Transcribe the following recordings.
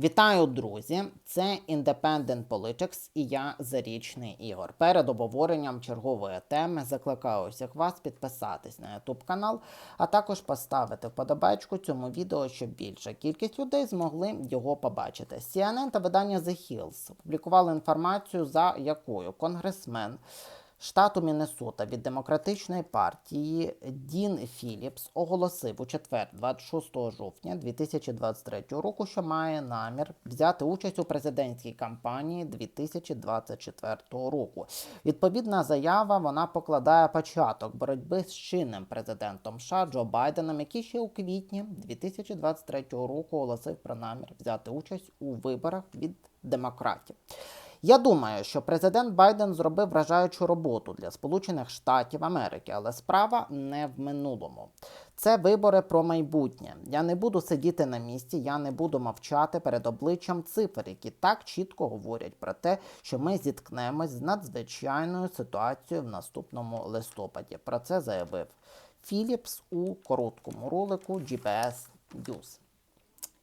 Вітаю, друзі! Це Independent Politics і я Зарічний Ігор. Перед обговоренням чергової теми закликаю всіх вас підписатись на YouTube канал, а також поставити вподобайку цьому відео, щоб більша кількість людей змогли його побачити. CNN та видання The Hills опублікували інформацію, за якою конгресмен штату Міннесота від демократичної партії Дін Філіпс оголосив у четвер, 26 жовтня 2023 року, що має намір взяти участь у президентській кампанії 2024 року. Відповідна заява вона покладає початок боротьби з чинним президентом США Джо Байденом, який ще у квітні 2023 року оголосив про намір взяти участь у виборах від демократів. Я думаю, що президент Байден зробив вражаючу роботу для Сполучених Штатів Америки, але справа не в минулому. Це вибори про майбутнє. Я не буду сидіти на місці, я не буду мовчати перед обличчям цифр, які так чітко говорять про те, що ми зіткнемось з надзвичайною ситуацією в наступному листопаді. Про це заявив Філіпс у короткому ролику GPS News.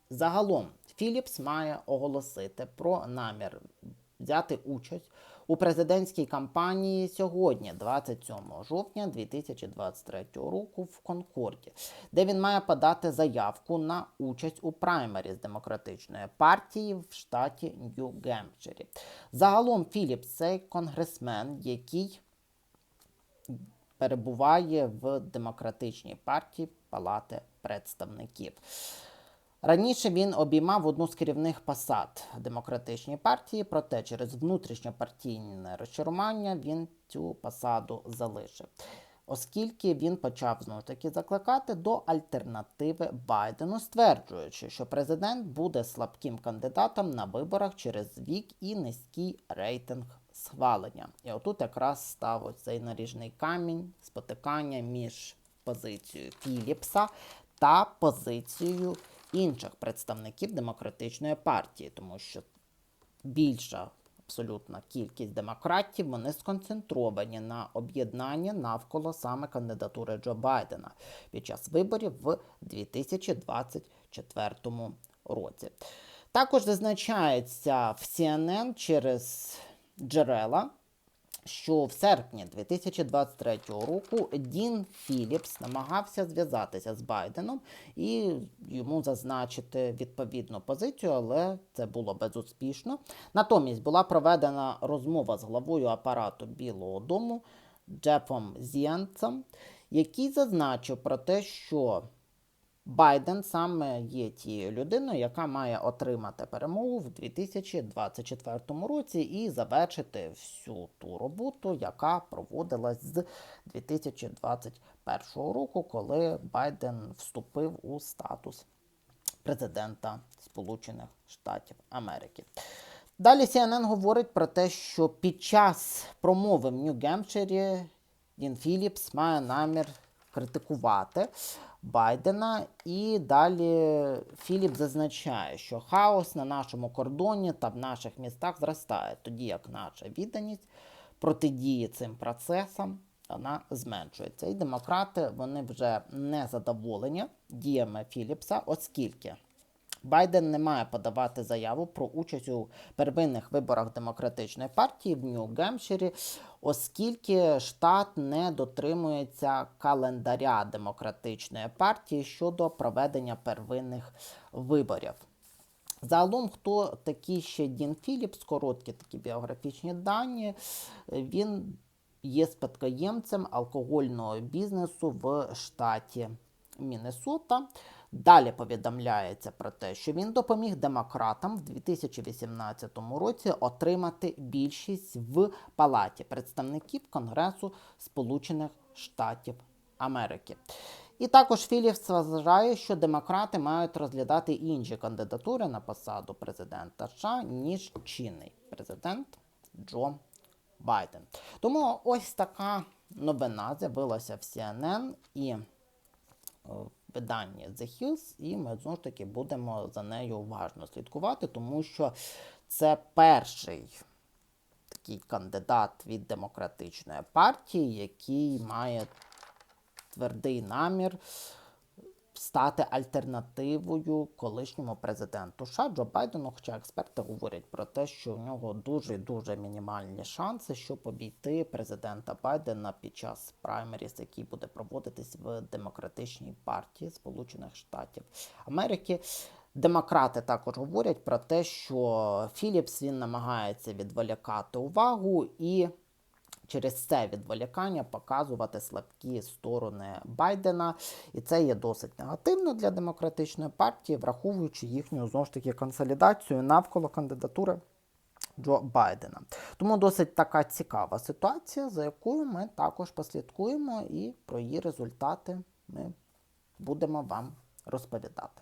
Загалом Філіпс має оголосити про намір взяти участь у президентській кампанії сьогодні, 27 жовтня 2023 року, в Конкорді, де він має подати заявку на участь у праймері з демократичної партії в штаті Нью-Гемпширі. Загалом Філіпс цей конгресмен, який перебуває в демократичній партії Палати представників. Раніше він обіймав одну з керівних посад демократичній партії, проте через внутрішньопартійне розчарування він цю посаду залишив. Оскільки він почав знову таки закликати до альтернативи Байдену, стверджуючи, що президент буде слабким кандидатом на виборах через вік і низький рейтинг схвалення. І отут якраз став цей наріжний камінь спотикання між позицією Філіпса та позицією інших представників демократичної партії, тому що більша абсолютна кількість демократів вони сконцентровані на об'єднанні навколо саме кандидатури Джо Байдена під час виборів в 2024 році. Також зазначається в CNN через джерела що в серпні 2023 року Дін Філіпс намагався зв'язатися з Байденом і йому зазначити відповідну позицію, але це було безуспішно. Натомість була проведена розмова з главою апарату Білого Дому Джефом Зіанцем, який зазначив про те, що Байден саме є тією людиною, яка має отримати перемогу в 2024 році і завершити всю ту роботу, яка проводилась з 2021 року, коли Байден вступив у статус президента Сполучених Штатів Америки. Далі CNN говорить про те, що під час промови в Нью-Гемпширі Дін Філіпс має намір критикувати Байдена. І далі Філіп зазначає, що хаос на нашому кордоні та в наших містах зростає, тоді як наша відданість протидії цим процесам вона зменшується. І демократи вони вже не задоволені діями Філіпса, оскільки. Байден не має подавати заяву про участь у первинних виборах демократичної партії в Нью-Гемпширі, оскільки штат не дотримується календаря демократичної партії щодо проведення первинних виборів. Загалом, хто такий ще Дін Філіпс, короткі такі біографічні дані, він є спадкоємцем алкогольного бізнесу в штаті Міннесота. Далі повідомляється про те, що він допоміг демократам в 2018 році отримати більшість в палаті представників Конгресу Сполучених Штатів Америки. І також Філіпс вважає, що демократи мають розглядати інші кандидатури на посаду президента США, ніж чинний президент Джо Байден. Тому ось така новина з'явилася в CNN і е, виданні The Hills, і ми знову ж таки будемо за нею уважно слідкувати, тому що це перший такий кандидат від демократичної партії, який має твердий намір стати альтернативою колишньому президенту США Джо Байдену. Хоча експерти говорять про те, що у нього дуже дуже мінімальні шанси, щоб обійти президента Байдена під час праймеріс, який буде проводитись в демократичній партії Сполучених Штатів Америки. Демократи також говорять про те, що Філіпс він намагається відволікати увагу і через це відволікання показувати слабкі сторони Байдена, і це є досить негативно для демократичної партії, враховуючи їхню знову ж таки консолідацію навколо кандидатури. Джо Байдена. Тому досить така цікава ситуація, за якою ми також послідкуємо, і про її результати ми будемо вам розповідати.